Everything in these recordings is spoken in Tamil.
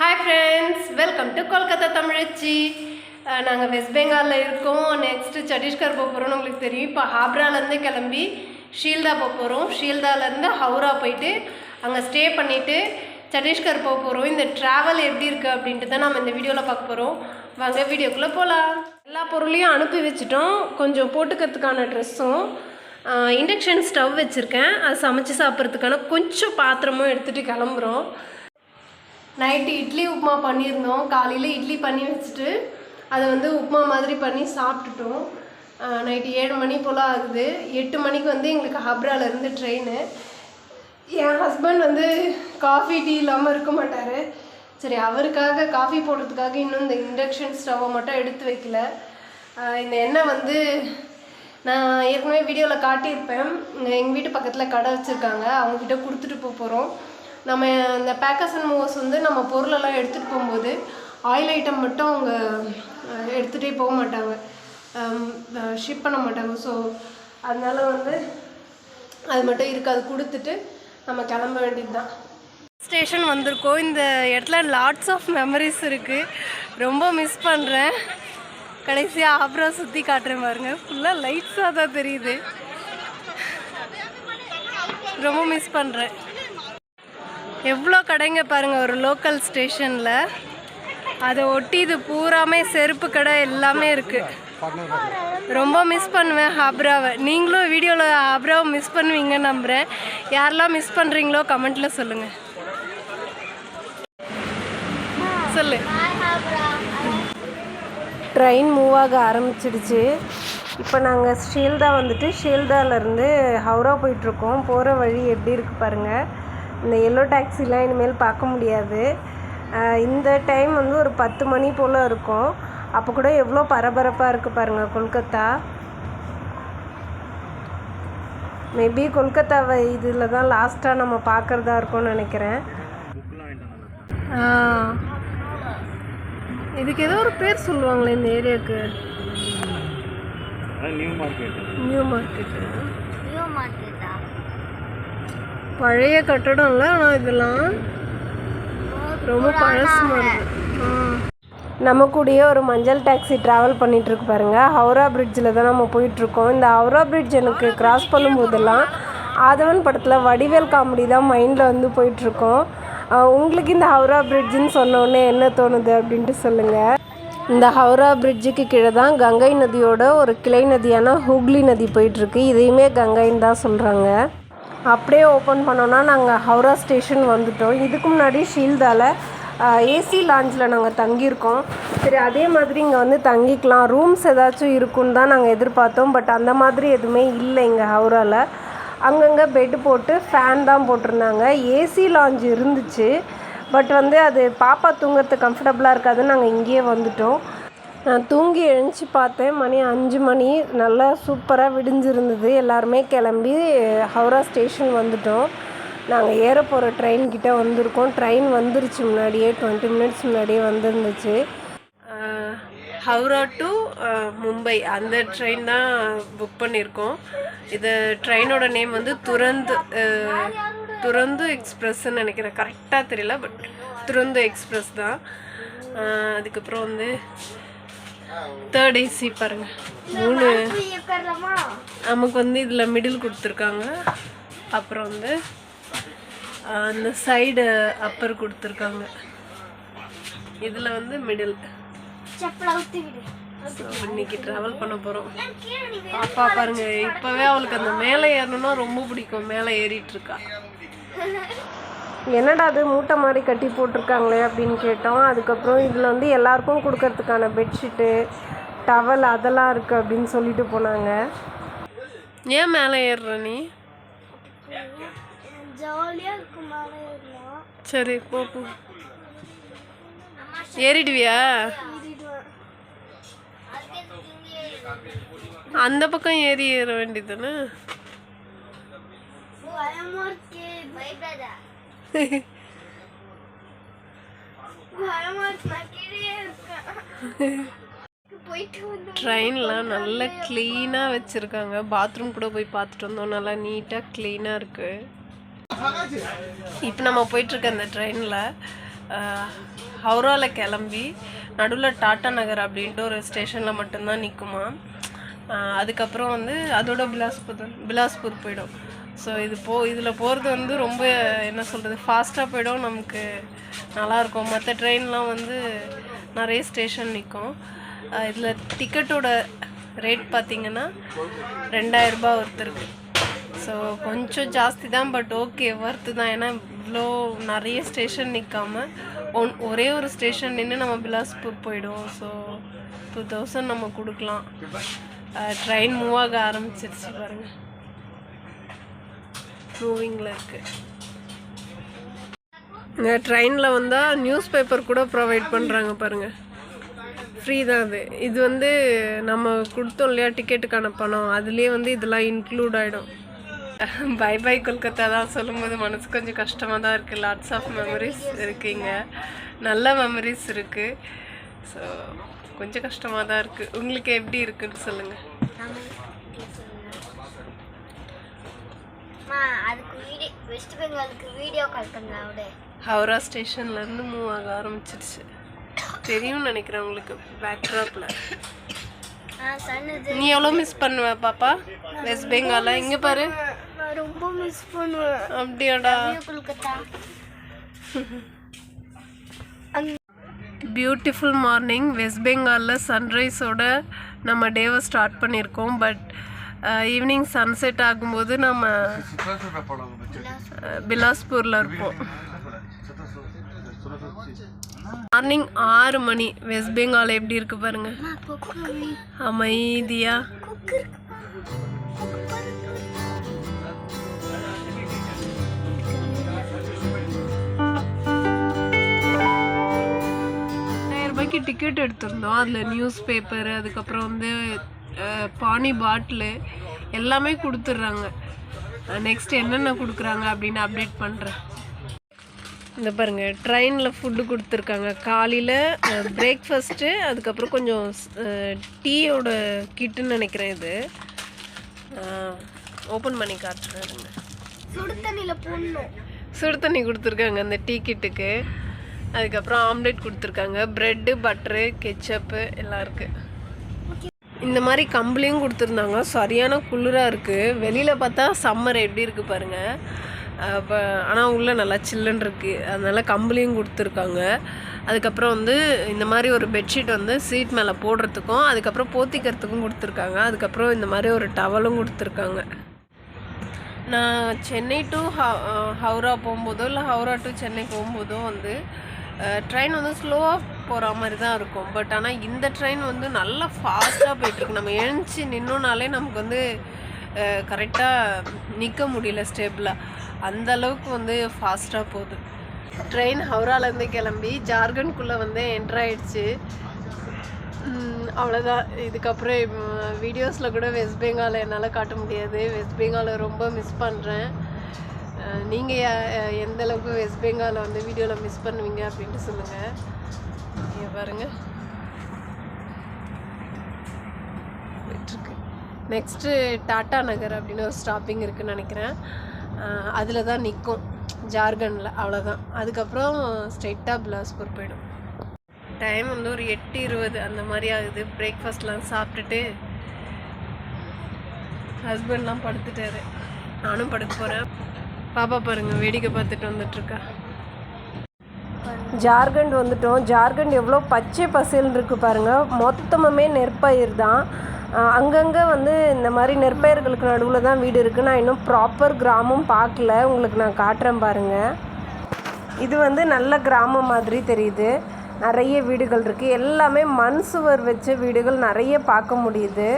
Hi friends welcome to Kolkata தமிழச்சி நாங்கள் வெஸ்ட் பெங்காலில் இருக்கோம். நெக்ஸ்ட்டு சத்தீஸ்கர் போக போகிறோம்னு உங்களுக்கு தெரியும். இப்போ ஹாப்ராலேருந்து கிளம்பி ஷீல்தா போக போகிறோம் ஷீல்தாலேருந்து ஹவுரா போயிட்டு அங்கே ஸ்டே பண்ணிவிட்டு சத்தீஸ்கர் போக போகிறோம் இந்த ட்ராவல் எப்படி இருக்குது அப்படின்ட்டு தான் நம்ம இந்த வீடியோவில் பார்க்க போகிறோம் வாங்க வீடியோக்குள்ளே போகலாம் எல்லா பொருளையும் அனுப்பி வச்சுட்டோம். கொஞ்சம் போட்டுக்கிறதுக்கான ட்ரெஸ்ஸும் இண்டக்ஷன் ஸ்டவ் வச்சுருக்கேன். அது சமைச்சு சாப்பிட்றதுக்கான கொஞ்சம் பாத்திரமும் எடுத்துகிட்டு கிளம்புறோம். நைட்டு இட்லி உப்புமா பண்ணியிருந்தோம். காலையில் இட்லி பண்ணி வச்சுட்டு அதை வந்து உப்புமா மாதிரி பண்ணி சாப்பிட்டுட்டோம். நைட்டு ஏழு மணி போல் ஆகுது. எட்டு மணிக்கு வந்து எங்களுக்கு ஹப்ராலேருந்து ட்ரெயின் என் ஹஸ்பண்ட் வந்து காஃபி டீ இல்லாமல் இருக்க மாட்டார். சரி அவருக்காக காஃபி போடுறதுக்காக இன்னும் இந்த இண்டக்ஷன் ஸ்டவ்வை மட்டும் எடுத்து வைக்கல. இந்த எண்ணெய் வந்து நான் ஏற்கனவே வீடியோவில் காட்டியிருப்பேன். எங்கள் வீட்டு பக்கத்தில் கடை வச்சுருக்காங்க. அவங்கக்கிட்ட கொடுத்துட்டு போக போகிறோம் நம்ம இந்த பேக்கர்ஸ் அண்ட் மூவர்ஸ் வந்து நம்ம பொருளெல்லாம் எடுத்துகிட்டு போகும்போது ஆயில் ஐட்டம் மட்டும் அவங்க எடுத்துகிட்டே போக மாட்டாங்க. ஷிப் பண்ண மாட்டாங்க. ஸோ அதனால் வந்து அது மட்டும் இருக்குது அது கொடுத்துட்டு நம்ம கிளம்ப வேண்டியது தான் ஸ்டேஷன் வந்திருக்கோம். இந்த இடத்துல லாட்ஸ் ஆஃப் மெமரிஸ் இருக்குது ரொம்ப மிஸ் பண்ணுறேன் கடைசியாக ஆப்ரா சுற்றி காட்டுறேன் பாருங்க. ஃபுல்லாக லைட்ஸாக தான் தெரியுது. ரொம்ப மிஸ் பண்ணுறேன் எவ்வளோ கடைங்க பாருங்கள் ஒரு லோக்கல் ஸ்டேஷனில் அதை ஒட்டி இது பூராமே செருப்பு கடை எல்லாமே இருக்குது ரொம்ப மிஸ் பண்ணுவேன் ஹாப்ராவை. நீங்களும் வீடியோவில் ஹாப்ராவை மிஸ் பண்ணுவீங்கன்னு நம்புகிறேன் யாரெல்லாம் மிஸ் பண்ணுறீங்களோ கமெண்ட்டில் சொல்லுங்கள் சொல்லு. ட்ரெயின் மூவ் ஆக ஆரம்பிச்சிடுச்சு. இப்போ நாங்கள் ஷீல்தா வந்துட்டு ஷீல்தாலேருந்து ஹவுரா போயிட்டுருக்கோம் போகிற வழி எப்படி இருக்குது பாருங்கள் இந்த எல்லோ டாக்ஸிலாம் இனிமேல் பார்க்க முடியாது. இந்த டைம் வந்து ஒரு பத்து மணி போல் இருக்கும். அப்போ கூட எவ்வளோ பரபரப்பாக இருக்குது பாருங்கள் கொல்கத்தா. மேபி கொல்கத்தாவை இதில் தான் லாஸ்ட்டாக நம்ம பார்க்குறதா இருக்கும்னு நினைக்கிறேன். இதுக்கு ஏதோ ஒரு பேர் சொல்லுவாங்களே இந்த ஏரியாவுக்கு. நியூ மார்க்கெட் நியூ மார்க்கெட்டு பழைய கட்டடம் இல்லை ஆனால் இதெல்லாம் ரொம்ப பழசு மாதிரி நம்ம கூடயே ஒரு மஞ்சள் டாக்ஸி ட்ராவல் பண்ணிட்டு இருக்கு பாருங்க. ஹவுரா பிரிட்ஜில் தான் நம்ம போயிட்டு இருக்கோம். இந்த ஹவுரா பிரிட்ஜ் எனக்கு கிராஸ் பண்ணும்போதெல்லாம் ஆதவன் படத்தில் வடிவேல் காமெடி தான் மைண்டில் வந்து போயிட்டுருக்கோம் உங்களுக்கு இந்த ஹவுரா பிரிட்ஜுன்னு சொன்ன உடனே என்ன தோணுது அப்படின்ட்டு சொல்லுங்கள் இந்த ஹவுரா பிரிட்ஜுக்கு கீழே தான் கங்கை நதியோட ஒரு கிளை நதியான ஹூக்ளி நதி போயிட்டுருக்கு இதையுமே கங்கைன்னு தான் சொல்கிறாங்க அப்படியே ஓப்பன் பண்ணோன்னா நாங்கள் ஹவுரா ஸ்டேஷன் வந்துட்டோம். இதுக்கு முன்னாடி ஷீல்தாவில் ஏசி லாஞ்சில் நாங்கள் தங்கியிருக்கோம். சரி அதே மாதிரி இங்கே வந்து தங்கிக்கலாம். ரூம்ஸ் ஏதாச்சும் இருக்குன்னு தான் நாங்கள் எதிர்பார்த்தோம். பட் அந்த மாதிரி எதுவுமே இல்லை இங்கே ஹவுராவில் அங்கங்கே பெட்டு போட்டு ஃபேன் தான் போட்டிருந்தாங்க. ஏசி லாஞ்ச் இருந்துச்சு. பட் வந்து அது பாப்பா தூங்குறது கம்ஃபர்டபுளாக இருக்காதுன்னு நாங்கள் இங்கேயே வந்துட்டோம். நான் தூங்கி எழுந்துச்சி பார்த்தேன். மணி அஞ்சு மணி. நல்லா சூப்பராக விடிஞ்சிருந்தது. எல்லாருமே கிளம்பி ஹவுரா ஸ்டேஷன் வந்துட்டோம். நாங்கள் ஏற போகிற ட்ரெயின்கிட்ட வந்திருக்கோம். ட்ரெயின் வந்துருச்சு முன்னாடியே. டுவெண்ட்டி மினிட்ஸ் முன்னாடியே வந்துருந்துச்சு. ஹவுரா டு மும்பை. அந்த ட்ரெயின் தான் புக் பண்ணியிருக்கோம். இது ட்ரெயினோட நேம் வந்து துரந்து அஹ், துரந்து நினைக்கிறேன். கரெக்டாக தெரியல பட் துரந்து எக்ஸ்ப்ரெஸ் தான். அதுக்கப்புறம் வந்து தேர்ட் ஏசி பாருங்க. மூணு. நமக்கு வந்து இதில் மிடில் கொடுத்துருக்காங்க. அப்புறம் வந்து அந்த சைடு அப்பர் கொடுத்துருக்காங்க. இதில் வந்து மிடில் ஸோ இன்னைக்கு ட்ராவல் பண்ண போகிறோம் பாப்பா பாருங்க இப்போவே அவளுக்கு அந்த மேலே ஏறணும்னா ரொம்ப பிடிக்கும். மேலே ஏறிட்டு இருக்கா. என்னடா அது மூட்டை மாதிரி கட்டி போட்டிருக்காங்களே அப்படின்னு கேட்டோம். அதுக்கப்புறம் இதில் வந்து எல்லாருக்கும் கொடுக்கறதுக்கான பெட்ஷீட்டு டவல் அதெல்லாம் இருக்குது அப்படின்னு சொல்லிட்டு போனாங்க. ஏன் மேலே ஏறுற நீ? சரி போ ஏறிடுவியா? அந்த பக்கம் ஏறி ஏற வேண்டியதுதானே? ட்ரெயின்லாம் நல்லா க்ளீனாக வச்சுருக்காங்க. பாத்ரூம் கூட போய் பார்த்துட்டு வந்தோம். நல்லா நீட்டாக க்ளீனாக இருக்குது இப்போ நம்ம போயிட்டுருக்க அந்த ட்ரெயினில் ஹவுராவில் கிளம்பி நடுவில் டாட்டா நகர் அப்படின்ட்டு ஒரு ஸ்டேஷனில் மட்டும்தான் நிற்குமா அதுக்கப்புறம் வந்து அதோட பிலாஸ்பூர் பிலாஸ்பூர் போயிடும். ஸோ இது போ இதில் போகிறது வந்து ரொம்ப என்ன சொல்கிறது ஃபாஸ்ட்டாக போயிடும். நமக்கு நல்லாயிருக்கும் மற்ற ட்ரெயின்லாம் வந்து நிறைய ஸ்டேஷன் நிற்கும் இதில் டிக்கெட்டோட ரேட் பார்த்தீங்கன்னா ரெண்டாயிரரூபா ஒருத்தருக்கு ஸோ கொஞ்சம் ஜாஸ்தி தான் பட் ஓகே ஒர்த்து தான். ஏன்னா இவ்வளோ நிறைய ஸ்டேஷன் நிற்காம ஒன் ஒரே ஒரு ஸ்டேஷன் நின்று நம்ம பிலாஸ்பூர் போயிடுவோம். ஸோ டூ தௌசண்ட் நம்ம கொடுக்கலாம். ட்ரெயின் மூவ் ஆக ஆரம்பிச்சிருச்சு பாருங்கள் மூவிங்கில் இருக்குது இந்த ட்ரெயினில் வந்தால் நியூஸ் பேப்பர் கூட ப்ரொவைட் பண்ணுறாங்க பாருங்கள் ஃப்ரீ தான் அது. இது வந்து நம்ம கொடுத்தோம் இல்லையா டிக்கெட்டுக்கான பணம். அதுலேயே வந்து இதெல்லாம் இன்க்ளூட் ஆகிடும் பை பை கொல்கத்தா தான் சொல்லும்போது மனசு கொஞ்சம் கஷ்டமாக தான் இருக்குது லாட்ஸ் ஆஃப் மெமரிஸ் இருக்குங்க நல்ல மெமரிஸ் இருக்குது ஸோ கொஞ்சம் கஷ்டமாக தான் இருக்குது உங்களுக்கு எப்படி இருக்குன்னு சொல்லுங்கள் ஹவுரா ஸ்டேஷன்லேருந்து மூவ் ஆக ஆரம்பிச்சிருச்சு. தெரியும்னு நினைக்கிறேன் உங்களுக்கு பேக்ட்ராப்பில் நீ எவ்வளோ மிஸ் பண்ணுவ பாப்பா? வெஸ்ட் பெங்காலா இங்கே பாரு? ரொம்ப மிஸ் பண்ணுவேன் அப்படியாடா. பியூட்டிஃபுல் மார்னிங் வெஸ்ட் பெங்காலில் சன்ரைஸோட நம்ம டேவை ஸ்டார்ட் பண்ணியிருக்கோம். பட் ஈவினிங் சன்செட் ஆகும்போது நம்ம பிலாஸ்பூரில் இருப்போம். மார்னிங் ஆறு மணி. வெஸ்ட் பெங்கால் எப்படி இருக்கு பாருங்க. அமைதியா. ஆயிரம் ரூபாய்க்கு டிக்கெட் எடுத்திருந்தோம். அதில் நியூஸ் பேப்பர் அதுக்கப்புறம் வந்து பானி பாட்டிலு எல்லாமே கொடுத்துட்றாங்க. நெக்ஸ்ட் என்னென்ன கொடுக்குறாங்க அப்படின்னு அப்டேட் பண்ணுறேன் இந்த பாருங்க ட்ரெயினில் ஃபுட்டு கொடுத்துருக்காங்க. காலையில் பிரேக்ஃபாஸ்ட்டு அதுக்கப்புறம் கொஞ்சம் டீயோட கிட்டுன்னு நினைக்கிறேன் இது. ஓப்பன் பண்ணி காட்டுறேன். சுடு தண்ணி கொடுத்துருக்காங்க அந்த டீ கிட்டுக்கு அதுக்கப்புறம் ஆம்லெட் கொடுத்துருக்காங்க. ப்ரெட்டு பட்டரு கெச்சப்பு எல்லாம் இருக்குது இந்த மாதிரி கம்பளியும் கொடுத்துருந்தாங்க. சரியான குளிராக இருக்குது வெளியில் பார்த்தா சம்மர் எப்படி இருக்குது பாருங்கள் அப்போ ஆனால் உள்ளே நல்லா சில்லுன்னு இருக்குது அதனால் கம்பளியும் கொடுத்துருக்காங்க. அதுக்கப்புறம் வந்து இந்த மாதிரி ஒரு பெட்ஷீட் வந்து சீட் மேலே போடுறதுக்கும் அதுக்கப்புறம் போத்திக்கிறதுக்கும் கொடுத்துருக்காங்க. அதுக்கப்புறம் இந்த மாதிரி ஒரு டவலும் கொடுத்துருக்காங்க. நான் சென்னை டு ஹவுரா போகும்போதோ இல்லை ஹவுரா டு சென்னை போகும்போதோ வந்து ட்ரெயின் வந்து ஸ்லோவாக போகிற மாதிரி தான் இருக்கும். பட் ஆனால் இந்த ட்ரெயின் வந்து நல்லா ஃபாஸ்ட்டாக போயிட்டுருக்கு நம்ம எழுந்துச்சி நின்னோனாலே நமக்கு வந்து கரெக்டாக நிற்க முடியல ஸ்டேபிளாக அந்த அளவுக்கு வந்து ஃபாஸ்ட்டாக போகுது. ட்ரெயின் ஹவுராலேருந்து கிளம்பி ஜார்க்கண்ட்குள்ளே வந்து என்ட்ரு ஆயிடுச்சு. அவ்வளோதான் இதுக்கப்புறம் வீடியோஸில் கூட வெஸ்ட் பெங்காலை என்னால் காட்ட முடியாது. வெஸ்ட் பெங்காலை ரொம்ப மிஸ் பண்ணுறேன் நீங்கள் எந்த அளவுக்கு வெஸ்ட் பெங்காலை வந்து வீடியோவில் மிஸ் பண்ணுவீங்க அப்படின்ட்டு சொல்லுங்கள் இங்கே பாருங்க. போயிட்டுருக்கு. நெக்ஸ்ட்டு டாட்டா நகர் அப்படின்னு ஒரு ஸ்டாப்பிங் இருக்குன்னு நினைக்கிறேன். அதில் தான் நிற்கும் ஜார்க்கண்டில் அவ்வளோதான் அதுக்கப்புறம் ஸ்ட்ரெயிட்டாக பிலாஸ்பூர் போயிடும். டைம் வந்து ஒரு எட்டு இருபது. அந்த மாதிரி ஆகுது. பிரேக்ஃபாஸ்ட்லாம் சாப்பிட்டுட்டு ஹஸ்பண்ட்லாம் படுத்துட்டாரு. நானும் படுக்க போகிறேன் பாப்பா பாருங்கள் வேடிக்கை பார்த்துட்டு வந்துட்டுருக்கேன் ஜார்க்கண்ட் வந்துட்டோம். ஜார்க்கண்ட் எவ்வளோ பச்சை பசேல்னு இருக்குது பாருங்கள் மொத்தமுமே நெற்பயிர் தான். அங்கங்கே வந்து இந்த மாதிரி நெற்பயிர்களுக்கு நடுவில் தான் வீடு இருக்குது நான் இன்னும் ப்ராப்பர் கிராமம் பார்க்கல. உங்களுக்கு நான் காட்டுறேன் பாருங்கள் இது வந்து நல்ல கிராமம் மாதிரி தெரியுது. நிறைய வீடுகள் இருக்குது எல்லாமே மண் சுவர் வச்ச வீடுகள் நிறைய பார்க்க முடியுது.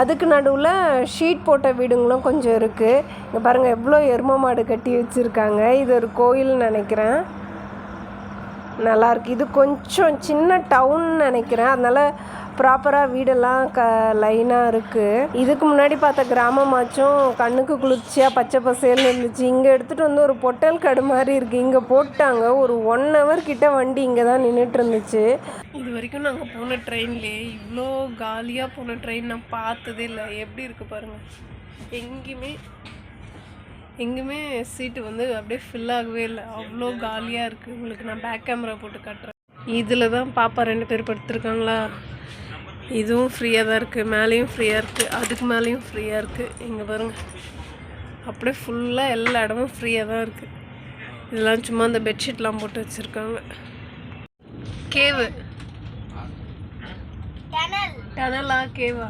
அதுக்கு நடுவில் ஷீட் போட்ட வீடுங்களும் கொஞ்சம் இருக்குது இங்கே பாருங்கள் எவ்வளோ எரும மாடு கட்டி வச்சுருக்காங்க. இது ஒரு கோயில்னு நினைக்கிறேன். நல்லாயிருக்கு. இது கொஞ்சம் சின்ன டவுன் நினைக்கிறேன். அதனால் ப்ராப்பராக வீடெல்லாம் க லைனாக இருக்குது இதுக்கு முன்னாடி பார்த்த கிராமமாச்சும் கண்ணுக்கு குளிர்ச்சியாக பச்சை பசேல்னு இருந்துச்சு. இங்கே எடுத்துகிட்டு வந்து ஒரு பொட்டல் கடு மாதிரி இருக்குது இங்கே போட்டாங்க. ஒரு ஒன் ஹவர் கிட்ட வண்டி இங்கே தான் நின்றுட்டு இருந்துச்சு. இது வரைக்கும் நாங்கள் போன ட்ரெயின்லேயே இவ்வளோ காலியாக போன ட்ரெயின் நான் பார்த்ததே இல்லை. எப்படி இருக்குது பாருங்கள் எங்கேயுமே எங்குமே சீட்டு வந்து அப்படியே ஃபில் ஆகவே இல்லை. அவ்வளோ காலியாக இருக்குது உங்களுக்கு நான் பேக் கேமரா போட்டு காட்டுறேன். இதில் தான் பாப்பா ரெண்டு பேர் படுத்துருக்காங்களா? இதுவும் ஃப்ரீயாக தான் இருக்குது மேலேயும் ஃப்ரீயாக இருக்குது அதுக்கு மேலேயும் ஃப்ரீயாக இருக்குது இங்கே பாருங்கள் அப்படியே ஃபுல்லாக எல்லா இடமும் ஃப்ரீயாக தான் இருக்குது இதெல்லாம் சும்மா அந்த பெட்ஷீட்லாம் போட்டு வச்சுருக்காங்க. கேவு டனல் டனலா கேவா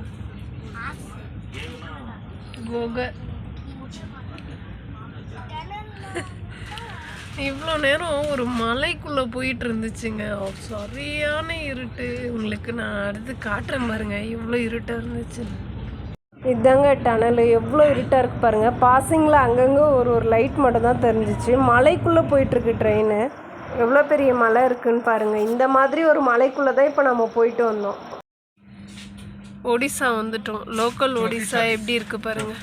குகை இவ்வளோ நேரம் ஒரு மலைக்குள்ளே போயிட்டு இருந்துச்சுங்க சரியான இருட்டு. உங்களுக்கு நான் அடுத்து காட்டுறேன் பாருங்க. எவ்வளோ இருட்டாக இருந்துச்சு. இதாங்க டனல் எவ்வளோ இருட்டாக இருக்கு பாருங்க. பாசிங்கில் அங்கங்கே ஒரு ஒரு லைட் மட்டும் தான் தெரிஞ்சிச்சு. மலைக்குள்ளே போயிட்டுருக்கு ட்ரெயின் எவ்வளோ பெரிய மலை இருக்குன்னு பாருங்க. இந்த மாதிரி ஒரு மலைக்குள்ளே தான் இப்போ நம்ம போயிட்டு வந்தோம். ஒடிசா வந்துட்டோம். லோக்கல் ஒடிசா எப்படி இருக்கு பாருங்க.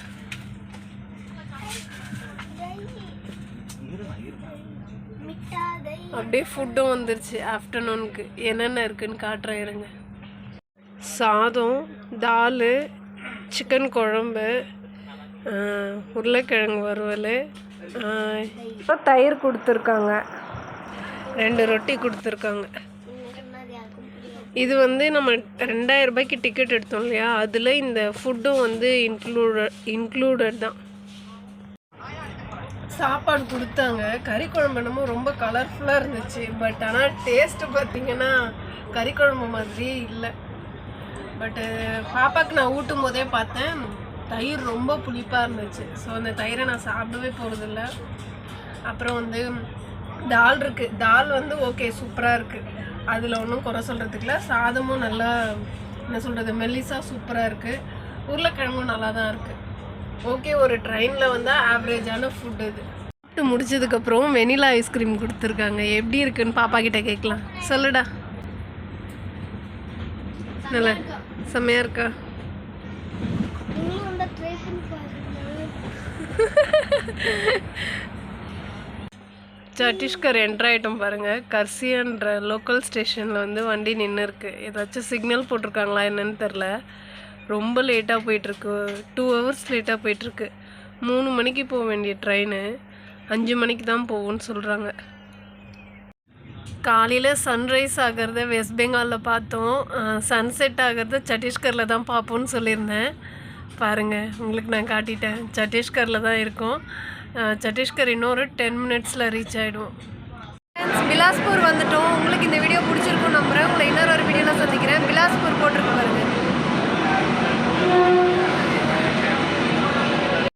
அப்படியே ஃபுட்டும் வந்துருச்சு. ஆஃப்டர்நூனுக்கு என்னென்ன இருக்குன்னு காட்டுறேன் இருங்க. சாதம் தால் சிக்கன் குழம்பு உருளைக்கிழங்கு வறுவல் தயிர் கொடுத்துருக்காங்க. ரெண்டு ரொட்டி கொடுத்துருக்காங்க. இது வந்து நம்ம ரெண்டாயிரம் ரூபாய்க்கு டிக்கெட் எடுத்தோம் இல்லையா? அதில் இந்த ஃபுட்டும் வந்து இன்க்ளூடட் இன்க்ளூடட் தான். சாப்பாடு கொடுத்தாங்க. கறி குழம்பு என்னமோ ரொம்ப கலர்ஃபுல்லாக இருந்துச்சு. பட் ஆனால் டேஸ்ட்டு பார்த்தீங்கன்னா கறி குழம்பு மாதிரியே இல்லை. பட்டு பாப்பாக்கு நான் ஊட்டும் போதே பார்த்தேன். தயிர் ரொம்ப புளிப்பாக இருந்துச்சு. ஸோ அந்த தயிரை நான் சாப்பிடவே போகிறதில்ல அப்புறம் வந்து தால் இருக்குது தால் வந்து ஓகே சூப்பராக இருக்குது அதில் ஒன்றும் குறை சொல்கிறதுக்குல சாதமும் நல்லா என்ன சொல்கிறது மெல்லிசாக சூப்பராக இருக்குது உருளைக்கிழங்கும் நல்லா தான் இருக்குது ஓகே ஒரு ட்ரெயினில் வந்தால் ஆவரேஜான ஃபுட் இது. சாப்பிட்டு முடிச்சதுக்கப்புறம் வெனிலா ஐஸ்கிரீம் கொடுத்துருக்காங்க. எப்படி இருக்குன்னு பாப்பா கிட்ட கேட்கலாம். சொல்லுடா. நல்லா செம்மையாக இருக்கா? சட்டீஸ்கர் சத்தீஸ்கர் என்ட்ரு ஆகிட்டோம் பாருங்கள் கர்சியன்ற லோக்கல் ஸ்டேஷனில் வந்து வண்டி நின்று இருக்குது ஏதாச்சும் சிக்னல் போட்டிருக்காங்களா என்னன்னு தெரில ரொம்ப லேட்டாக போயிட்டுருக்கு. டூ ஹவர்ஸ் லேட்டாக போயிட்டுருக்கு. மூணு மணிக்கு போக வேண்டிய ட்ரெயின் அஞ்சு மணிக்கு தான் போகும்னு சொல்கிறாங்க காலையில் சன்ரைஸ் ஆகிறத வெஸ்ட் பெங்காலில் பார்த்தோம். சன்செட் ஆகிறத சத்தீஸ்கரில் தான் பார்ப்போம்னு சொல்லியிருந்தேன். பாருங்கள் உங்களுக்கு நான் காட்டிட்டேன். சத்தீஸ்கரில் தான் இருக்கோம். சட்டீஸ்கர் சத்தீஸ்கர் இன்னொரு டென் மினிட்ஸில் ரீச் ஆகிடும் பிலாஸ்பூர் வந்துட்டோம். உங்களுக்கு இந்த வீடியோ பிடிச்சிருக்கும் நம்புகிறேன் உங்களை இன்னொரு ஒரு வீடியோவில் சந்திக்கிறேன். பிலாஸ்பூர் போட்டிருக்கு பாருங்கள் Thank you.